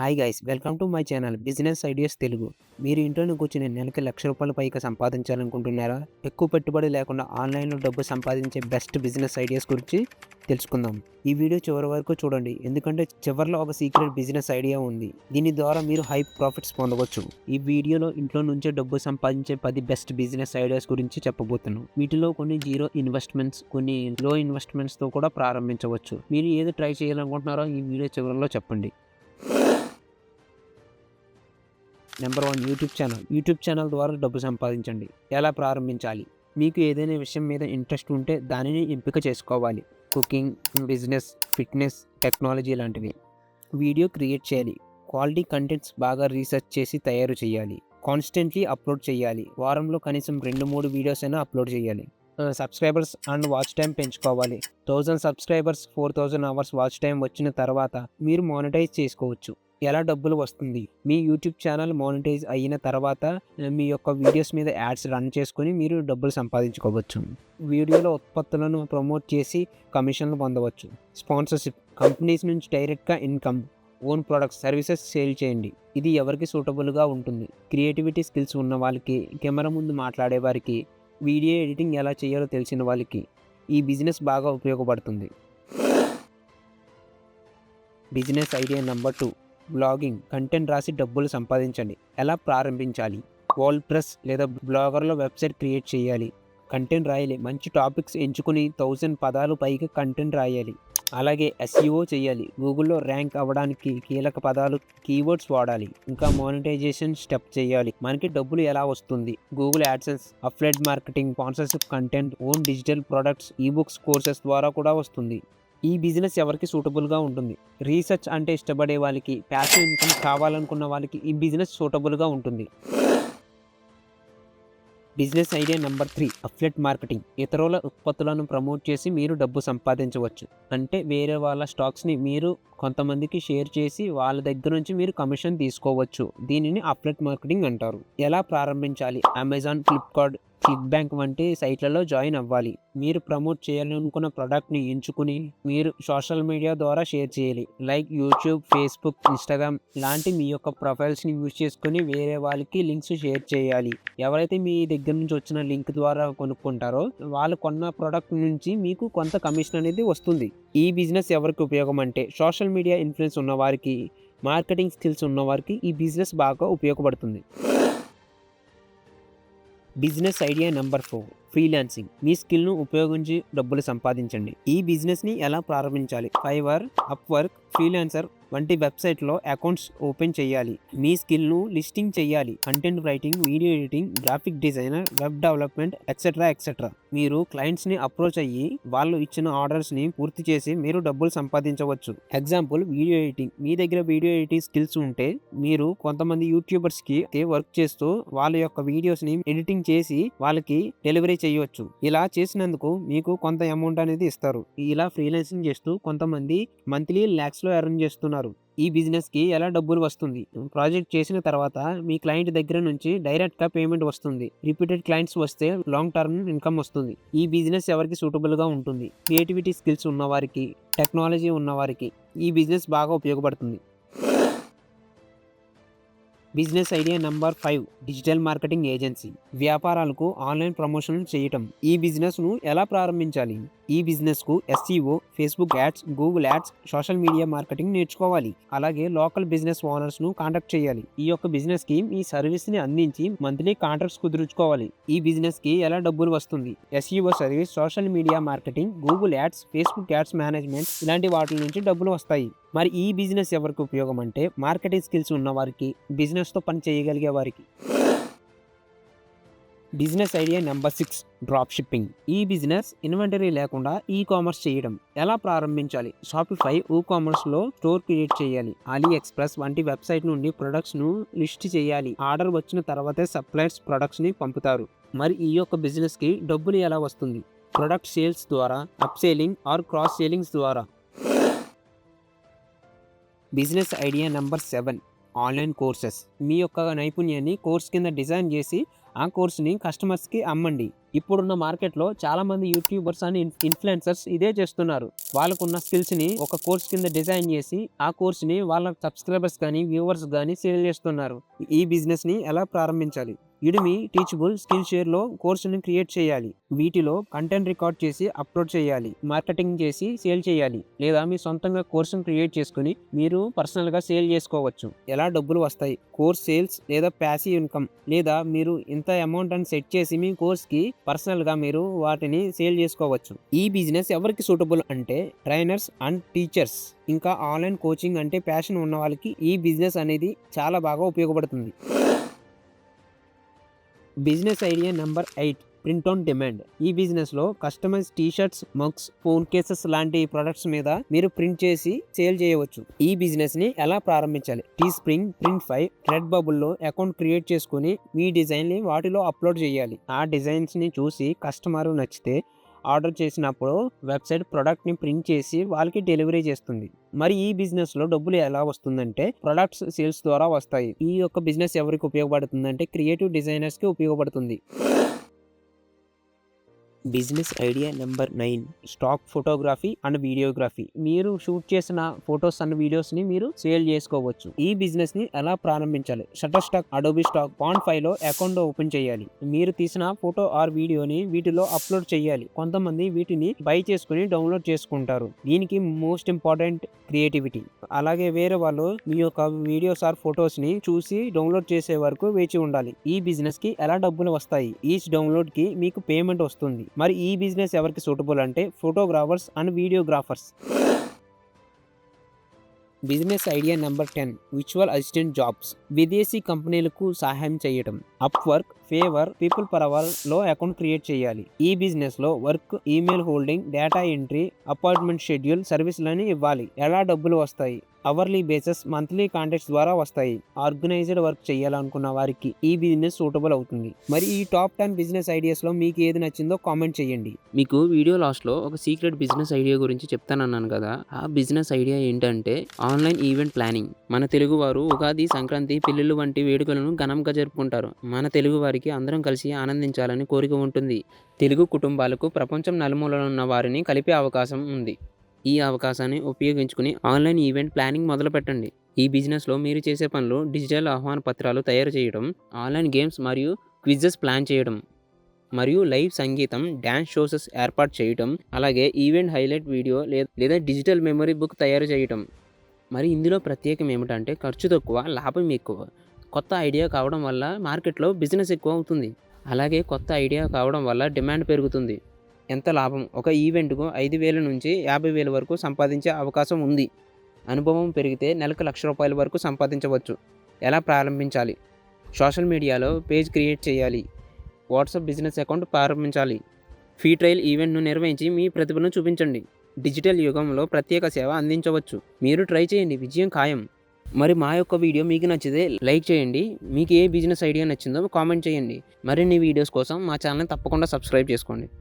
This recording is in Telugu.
Hi guys welcome to my channel business ideas Telugu మీరు ఇంట్లోనే కూర్చుని నెలకి లక్ష రూపాయల పైగా సంపాదించాలనుకుంటున్నారా? ఎక్కువ పెట్టుబడి లేకుండా ఆన్లైన్లో డబ్బు సంపాదించే బెస్ట్ బిజినెస్ ఐడియాస్ గురించి తెలుసుకుందాం. ఈ వీడియో చివరి వరకు చూడండి ఎందుకంటే చివరిలో ఒక సీక్రెట్ బిజినెస్ ఐడియా ఉంది. దీని ద్వారా మీరు హై ప్రాఫిట్స్ పొందవచ్చు. ఈ వీడియోలో ఇంట్లో నుంచే డబ్బు సంపాదించే పది బెస్ట్ బిజినెస్ ఐడియాస్ గురించి చెప్పబోతున్నాను. వీటిలో కొన్ని జీరో ఇన్వెస్ట్మెంట్స్ కొన్ని లో ఇన్వెస్ట్మెంట్స్తో కూడా ప్రారంభించవచ్చు. మీరు ఏది ట్రై చేయాలనుకుంటున్నారో ఈ వీడియో చివరిలో చెప్పండి. Number one YouTube channel. YouTube channel ద్వారా డబ్బు సంపాదించండి. ఎలా ప్రారంభించాలి? మీకు ఏదైనా విషయం మీద ఇంట్రెస్ట్ ఉంటే దానిని ఎంపిక చేసుకోవాలి. కుకింగ్ బిజినెస్ ఫిట్నెస్ టెక్నాలజీ లాంటివి. వీడియో క్రియేట్ చేయాలి. క్వాలిటీ కంటెంట్స్ బాగా రీసెర్చ్ చేసి తయారు చేయాలి. కాన్స్టెంట్లీ అప్లోడ్ చేయాలి. వారంలో కనీసం రెండు మూడు వీడియోస్ అయినా అప్లోడ్ చేయాలి. సబ్స్క్రైబర్స్ అండ్ వాచ్ టైం పెంచుకోవాలి. Thousand subscribers four thousand hours watch time వచ్చిన తర్వాత మీరు మానిటైజ్ చేసుకోవచ్చు. ఎలా డబ్బులు వస్తుంది? మీ యూట్యూబ్ ఛానల్ మానిటైజ్ అయిన తర్వాత మీ యొక్క వీడియోస్ మీద యాడ్స్ రన్ చేసుకొని మీరు డబ్బులు సంపాదించుకోవచ్చు. వీడియోలో ఉత్పత్తులను ప్రమోట్ చేసి కమిషన్లు పొందవచ్చు. స్పాన్సర్షిప్ కంపెనీస్ నుంచి డైరెక్ట్గా income own products services sale చేయండి. ఇది ఎవరికి సూటబుల్గా ఉంటుంది? క్రియేటివిటీ స్కిల్స్ ఉన్న వాళ్ళకి కెమెరా ముందు మాట్లాడే వారికి వీడియో ఎడిటింగ్ ఎలా చేయాలో తెలిసిన వాళ్ళకి ఈ బిజినెస్ బాగా ఉపయోగపడుతుంది. Business idea number two. Blogging content రాసి డబ్బులు సంపాదించండి. ఎలా ప్రారంభించాలి? వాల్ ప్రెస్ లేదా బ్లాగర్లో వెబ్సైట్ క్రియేట్ చేయాలి. కంటెంట్ రాయాలి. మంచి టాపిక్స్ ఎంచుకుని థౌజండ్ పదాలు పైగా కంటెంట్ రాయాలి. అలాగే ఎస్ఈఓ చేయాలి. గూగుల్లో ర్యాంక్ అవ్వడానికి కీలక పదాలు కీవర్డ్స్ వాడాలి. ఇంకా మానిటైజేషన్ స్టెప్ చేయాలి. మనకి డబ్బులు ఎలా వస్తుంది? Google AdSense affiliate marketing sponsorship content own digital products ebooks courses ద్వారా కూడా వస్తుంది. ఈ బిజినెస్ ఎవరికి సూటబుల్గా ఉంటుంది? రీసెర్చ్ అంటే ఇష్టపడే వాళ్ళకి ప్యాసివ్ ఇన్కమ్ కావాలనుకున్న వాళ్ళకి ఈ బిజినెస్ సూటబుల్గా ఉంటుంది. Business idea number three affiliate marketing. ఇతరుల ఉత్పత్తులను ప్రమోట్ చేసి మీరు డబ్బు సంపాదించవచ్చు. అంటే వేరే వాళ్ళ స్టాక్స్ని మీరు కొంతమందికి షేర్ చేసి వాళ్ళ దగ్గర నుంచి మీరు కమిషన్ తీసుకోవచ్చు. దీనిని అఫ్లెట్ మార్కెటింగ్ అంటారు. ఎలా ప్రారంభించాలి? అమెజాన్ ఫ్లిప్కార్ట్ క్లిక్ బ్యాంక్ వంటి సైట్లలో జాయిన్ అవ్వాలి. మీరు ప్రమోట్ చేయాలనుకున్న ప్రోడక్ట్ని ఎంచుకుని మీరు సోషల్ మీడియా ద్వారా షేర్ చేయాలి. లైక్ యూట్యూబ్ ఫేస్బుక్ ఇన్స్టాగ్రామ్ లాంటి మీ యొక్క ప్రొఫైల్స్ని యూజ్ చేసుకుని వేరే వాళ్ళకి లింక్స్ షేర్ చేయాలి. ఎవరైతే మీ దగ్గర నుంచి వచ్చిన లింక్ ద్వారా కొనుక్కుంటారో వాళ్ళు కొన్న ప్రోడక్ట్ నుంచి మీకు కొంత కమిషన్ అనేది వస్తుంది. ఈ బిజినెస్ ఎవరికి ఉపయోగం అంటే సోషల్ మీడియా ఇన్ఫ్లుయెన్స్ ఉన్న వారికి మార్కెటింగ్ స్కిల్స్ ఉన్నవారికి ఈ బిజినెస్ బాగా ఉపయోగపడుతుంది. Business idea number four freelancing. మీ స్కిల్ను ఉపయోగించి డబ్బులు సంపాదించండి. ఈ బిజినెస్ని ఎలా ప్రారంభించాలి? ఫైవర్ అప్వర్క్ ఫ్రీలాన్సర్ వంటి వెబ్సైట్లో అకౌంట్స్ ఓపెన్ చేయాలి. మీ స్కిల్ను లిస్టింగ్ చేయాలి. Content writing video editing graphic designer web development etcetera etcetera మీరు క్లయింట్స్ని అప్రోచ్ అయ్యి వాళ్ళు ఇచ్చిన ఆర్డర్స్ని పూర్తి చేసి మీరు డబ్బులు సంపాదించవచ్చు. Example video editing. మీ దగ్గర వీడియో ఎడిటింగ్ స్కిల్స్ ఉంటే మీరు కొంతమంది యూట్యూబర్స్కి వర్క్ చేస్తూ వాళ్ళ యొక్క వీడియోస్ని ఎడిటింగ్ చేసి వాళ్ళకి డెలివరీ చేయవచ్చు. ఇలా చేసినందుకు మీకు కొంత అమౌంట్ అనేది ఇస్తారు. ఇలా ఫ్రీలాన్సింగ్ చేస్తూ కొంతమంది మంత్లీ ల్యాక్స్లో ఎర్న్ చేస్తున్నారు. ఈ బిజినెస్కి ఎలా డబ్బులు వస్తుంది? ప్రాజెక్ట్ చేసిన తర్వాత మీ క్లయింట్ దగ్గర నుంచి డైరెక్ట్గా పేమెంట్ వస్తుంది. రిపీటెడ్ క్లయింట్స్ వస్తే లాంగ్ టర్మ్ ఇన్కమ్ వస్తుంది. ఈ బిజినెస్ ఎవరికి సూటబుల్గా ఉంటుంది? క్రియేటివిటీ స్కిల్స్ ఉన్నవారికి టెక్నాలజీ ఉన్నవారికి ఈ బిజినెస్ బాగా ఉపయోగపడుతుంది. Business idea number five digital marketing agency. వ్యాపారాలకు ఆన్లైన్ ప్రమోషన్లు చేయటం. ఈ బిజినెస్ను ఎలా ప్రారంభించాలి? ఈ బిజినెస్కు SEO Facebook ads Google ads social media marketing నేర్చుకోవాలి. అలాగే లోకల్ బిజినెస్ ఓనర్స్ను కాంటాక్ట్ చేయాలి. ఈ యొక్క బిజినెస్కి మీ సర్వీస్ని అందించి మంత్లీ కాంట్రాక్ట్స్ కుదుర్చుకోవాలి. ఈ బిజినెస్కి ఎలా డబ్బులు వస్తుంది? SEO service social media marketing Google ads Facebook ads management ఇలాంటి వాటి నుంచి డబ్బులు వస్తాయి. మరి ఈ బిజినెస్ ఎవరికి ఉపయోగం అంటే మార్కెటింగ్ స్కిల్స్ ఉన్న వారికి బిజినెస్తో పని చేయగలిగే వారికి. Business idea number six drop shipping. ఈ బిజినెస్ ఇన్వెంటరీ లేకుండా ఈ కామర్స్ చేయడం. ఎలా ప్రారంభించాలి? షాపిఫై ఈ కామర్స్లో స్టోర్ క్రియేట్ చేయాలి. అలీ ఎక్స్ప్రెస్ వంటి వెబ్సైట్ నుండి ప్రొడక్ట్స్ను లిస్ట్ చేయాలి. ఆర్డర్ వచ్చిన తర్వాతే సప్లైర్స్ ప్రొడక్ట్స్ని పంపుతారు. మరి ఈ యొక్క బిజినెస్కి డబ్బులు ఎలా వస్తుంది? ప్రొడక్ట్ సేల్స్ ద్వారా up selling or cross sellings ద్వారా? Business idea number seven online courses. మీ యొక్క నైపుణ్యాన్ని కోర్స్ కింద డిజైన్ చేసి ఆ కోర్స్ని కస్టమర్స్కి అమ్మండి. ఇప్పుడున్న మార్కెట్లో చాలామంది యూట్యూబర్స్ అని ఇన్ఫ్లుయెన్సర్స్ ఇదే చేస్తున్నారు. వాళ్ళకున్న స్కిల్స్ని ఒక కోర్స్ కింద డిజైన్ చేసి ఆ కోర్స్ని వాళ్ళ సబ్స్క్రైబర్స్ కానీ వ్యూవర్స్ కానీ సేల్ చేస్తున్నారు. ఈ బిజినెస్ని ఎలా ప్రారంభించాలి? యుడిమి టీచబుల్ స్కిల్ షేర్లో కోర్సును క్రియేట్ చేయాలి. వీటిలో కంటెంట్ రికార్డ్ చేసి అప్లోడ్ చేయాలి. మార్కెటింగ్ చేసి సేల్ చేయాలి. లేదా మీ సొంతంగా కోర్సును క్రియేట్ చేసుకుని మీరు పర్సనల్గా సేల్ చేసుకోవచ్చు. ఎలా డబ్బులు వస్తాయి? కోర్స్ సేల్స్ లేదా ప్యాసివ్ ఇన్కమ్ లేదా మీరు ఇంత అమౌంట్ అని సెట్ చేసి మీ కోర్స్కి పర్సనల్గా మీరు వాటిని సేల్ చేసుకోవచ్చు. ఈ బిజినెస్ ఎవరికి సూటబుల్ అంటే ట్రైనర్స్ అండ్ టీచర్స్ ఇంకా ఆన్లైన్ కోచింగ్ అంటే ప్యాషన్ ఉన్న వాళ్ళకి ఈ బిజినెస్ అనేది చాలా బాగా ఉపయోగపడుతుంది. Business idea number eight print on demand. ఈ బిజినెస్లో customize T shirts mugs phone cases లాంటి ప్రొడక్ట్స్ మీద మీరు ప్రింట్ చేసి సేల్ చేయవచ్చు. ఈ బిజినెస్ని ఎలా ప్రారంభించాలి? టీ స్ప్రింగ్ ప్రింట్ ఫైవ్ రెడ్ బబుల్లో అకౌంట్ క్రియేట్ చేసుకుని మీ డిజైన్ని వాటిలో అప్లోడ్ చేయాలి. ఆ డిజైన్స్ని చూసి కస్టమర్ నచ్చితే ఆర్డర్ చేసినప్పుడు వెబ్సైట్ ప్రోడక్ట్ని ప్రింట్ చేసి వాళ్ళకి డెలివరీ చేస్తుంది. మరి ఈ బిజినెస్లో డబ్బులు ఎలా వస్తుందంటే ప్రొడక్ట్స్ సేల్స్ ద్వారా వస్తాయి. ఈ యొక్క బిజినెస్ ఎవరికి ఉపయోగపడుతుందంటే క్రియేటివ్ డిజైనర్స్కి ఉపయోగపడుతుంది. Business idea number nine stock photography and videography. మీరు షూట్ చేసిన ఫొటోస్ అండ్ వీడియోస్ని మీరు సేల్ చేసుకోవచ్చు. ఈ బిజినెస్ని ఎలా ప్రారంభించాలి? షటర్ స్టాక్ అడోబీ స్టాక్ పాయింట్ ఫైవ్లో అకౌంట్ ఓపెన్ చేయాలి. మీరు తీసిన ఫోటో ఆర్ వీడియోని వీటిలో అప్లోడ్ చేయాలి. కొంతమంది వీటిని బై చేసుకుని డౌన్లోడ్ చేసుకుంటారు. దీనికి మోస్ట్ ఇంపార్టెంట్ క్రియేటివిటీ. అలాగే వేరే వాళ్ళు మీ యొక్క వీడియోస్ ఆర్ ఫొటోస్ని చూసి డౌన్లోడ్ చేసే వరకు వేచి ఉండాలి. ఈ బిజినెస్కి ఎలా డబ్బులు వస్తాయి? ఈచ్ డౌన్లోడ్కి మీకు పేమెంట్ వస్తుంది. మరి ఈ బిజినెస్ ఎవరికి సూటబుల్ అంటే photographers and videographers. Business idea number ten విచువల్ assistant jobs. విదేశీ కంపెనీలకు సహాయం చేయటం. అప్వర్క్ ఫేవర్ పీపుల్ పర్లో అకౌంట్ క్రియేట్ చేయాలి. ఈ బిజినెస్లో work email holding data entry appointment schedule సర్వీసులని ఇవ్వాలి. ఎలా డబ్బులు వస్తాయి? అవర్లీ బేసిస్ మంత్లీ కాంటాక్ట్స్ ద్వారా వస్తాయి. ఆర్గనైజ్డ్ వర్క్ చేయాలనుకున్న వారికి ఈ బిజినెస్ సూటబుల్ అవుతుంది. మరి ఈ టాప్ టెన్ బిజినెస్ ఐడియాస్లో మీకు ఏది నచ్చిందో కామెంట్ చేయండి. మీకు వీడియో లాస్ట్లో ఒక సీక్రెట్ బిజినెస్ ఐడియా గురించి చెప్తానన్నాను కదా. ఆ బిజినెస్ ఐడియా ఏంటంటే ఆన్లైన్ ఈవెంట్ ప్లానింగ్ మన తెలుగువారు ఉగాది సంక్రాంతి పెళ్ళిళ్ళు వంటి వేడుకలను ఘనంగా జరుపుకుంటారు. మన తెలుగు వారికి అందరం కలిసి ఆనందించాలని కోరిక ఉంటుంది. తెలుగు కుటుంబాలకు ప్రపంచం నలుమూలన ఉన్న వారిని కలిపే అవకాశం ఉంది. ఈ అవకాశాన్ని ఉపయోగించుకుని ఆన్లైన్ ఈవెంట్ ప్లానింగ్ మొదలు పెట్టండి ఈ బిజినెస్లో మీరు చేసే పనులు డిజిటల్ ఆహ్వాన పత్రాలు తయారు చేయడం ఆన్లైన్ గేమ్స్ మరియు క్విజెస్ ప్లాన్ చేయడం మరియు లైవ్ సంగీతం డ్యాన్స్ షోసెస్ ఏర్పాటు చేయటం అలాగే ఈవెంట్ హైలైట్ వీడియో లేదా డిజిటల్ మెమరీ బుక్ తయారు చేయటం మరి ఇందులో ప్రత్యేకం ఏమిటంటే ఖర్చు తక్కువ లాభం ఎక్కువ కొత్త ఐడియా కావడం వల్ల మార్కెట్లో బిజినెస్ ఎక్కువ అవుతుంది అలాగే కొత్త ఐడియా కావడం వల్ల డిమాండ్ పెరుగుతుంది. ఎంత లాభం? ఒక ఈవెంట్కు ఐదు వేల నుంచి యాభై వేల వరకు సంపాదించే అవకాశం ఉంది. అనుభవం పెరిగితే నెలకు లక్ష రూపాయల వరకు సంపాదించవచ్చు. ఎలా ప్రారంభించాలి? సోషల్ మీడియాలో పేజ్ క్రియేట్ చేయాలి. వాట్సాప్ బిజినెస్ అకౌంట్ ప్రారంభించాలి. ఫీ ట్రయల్ ఈవెంట్ను నిర్వహించి మీ ప్రతిభను చూపించండి. డిజిటల్ యుగంలో ప్రత్యేక సేవ అందించవచ్చు. మీరు ట్రై చేయండి. విజయం ఖాయం. మరి మా యొక్క వీడియో మీకు నచ్చితే లైక్ చేయండి. మీకు ఏ బిజినెస్ ఐడియా నచ్చిందో కామెంట్ చేయండి. మరిన్ని వీడియోస్ కోసం మా ఛానల్ని తప్పకుండా సబ్స్క్రైబ్ చేసుకోండి.